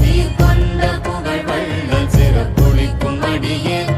சீர்கொண்ட புகழ் வல்ல சிறப்புளிக்கும் அடியே.